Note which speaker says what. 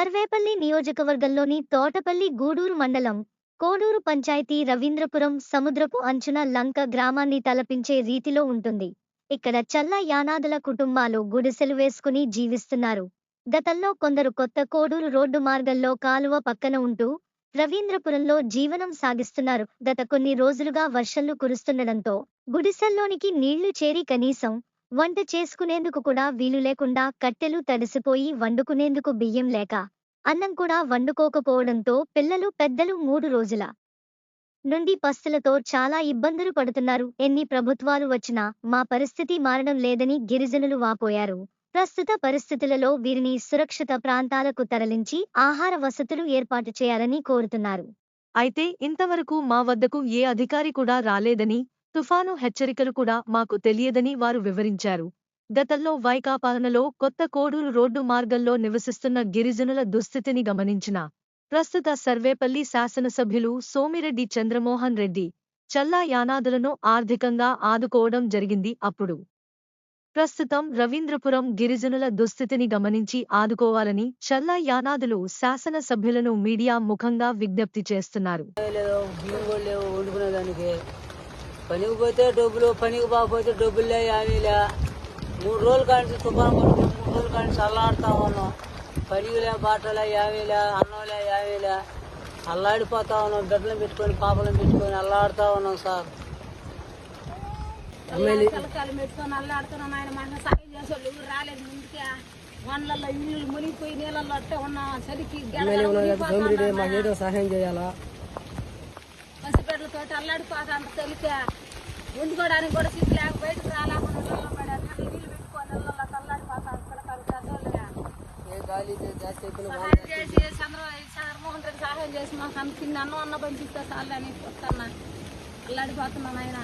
Speaker 1: సర్వేపల్లి నియోజకవర్గంలోని తోటపల్లి గూడూరు మండలం కోడూరు పంచాయతీ రవీంద్రపురం సముద్రపు అంచున లంక గ్రామాన్ని తలపించే రీతిలో ఉంటుంది. ఇక్కడ చల్ల యానాదుల కుటుంబాలు గుడిసెలు వేసుకుని జీవిస్తున్నారు. గతంలో కొందరు కొత్త కోడూరు రోడ్డు మార్గంలో కాలువ పక్కన ఉంటూ రవీంద్రపురంలో జీవనం సాగిస్తున్నారు. గత కొన్ని రోజులుగా వర్షాలు కురుస్తుండడంతో గుడిసెల్లోనికి నీళ్ళు చేరి కనీసం వంట చేసుకునేందుకు కూడా వీలు లేకుండా కట్టెలు తడిసిపోయి వండుకునేందుకు బియ్యం లేక అన్నం కూడా వండుకోకపోవడంతో పిల్లలు పెద్దలు మూడు రోజుల నుండి పస్తులతో చాలా ఇబ్బందులు పడుతున్నారు. ఎన్ని ప్రభుత్వాలు వచ్చినా మా పరిస్థితి మారడం లేదని గిరిజనులు వాపోయారు. ప్రస్తుత పరిస్థితులలో వీరిని సురక్షిత ప్రాంతాలకు తరలించి ఆహార వసతులు ఏర్పాటు చేయాలని కోరుతున్నారు.
Speaker 2: అయితే ఇంతవరకు మా వద్దకు ఏ అధికారి కూడా రాలేదని తుఫాను హెచ్చరికలు కూడా మాకు తెలియదని వారు వివరించారు. గతంలో వైకాపాలనలో కొత్త కోడూరు రోడ్డు మార్గంలో నివసిస్తున్న గిరిజనుల దుస్థితిని గమనించిన ప్రస్తుత సర్వేపల్లి శాసనసభ్యులు సోమిరెడ్డి చంద్రమోహన్ రెడ్డి చల్లా యానాదులను ఆర్థికంగా ఆదుకోవడం జరిగింది అప్పుడు. ప్రస్తుతం రవీంద్రపురం గిరిజనుల దుస్థితిని గమనించి ఆదుకోవాలని చల్లా యానాదులు శాసనసభ్యులను మీడియా ముఖంగా విజ్ఞప్తి చేస్తున్నారు.
Speaker 3: పనికి పోతే డబ్బులు పనికి పోకపోతే డబ్బులే లే మూడు రోజుల కాడి తుఫాను పడుతుంది మూడు రోజుల కాడి అల్లాడుతా ఉన్నాం. పనికి లే బాటలే ఏమీ లే అన్నం లే ఏమీ లే అల్లాడిపోతా ఉన్నాం. బిడ్డలను పెట్టుకొని పాపలను పెట్టుకొని అల్లాడుతా ఉన్నాం సార్.
Speaker 4: పిల్లకాయలు పెట్టుకొని అల్లాడుతున్నాం. ఆయన మన సాయం చేసేవాళ్ళు ఎవరు రాలేదు. ముందుకే వనలలో మునిగిపోయి నీళ్ళల్లో అట్టే ఉన్నాం చలికి
Speaker 3: ఏదో సహాయం చేయాలా?
Speaker 4: పసిపెట్లతో అల్లాడిపోతా అంత కూడా సిద్ధి లేక బయటకు రాలేకుండా చేసి చంద్ర చంద్రమోహన్ రెడ్డి సహాయం చేసి మాకు అంత చిన్న అన్నం అన్న పంపిస్తే చాలు అని వస్తున్నా అల్లాడిపోతున్నాను ఆయన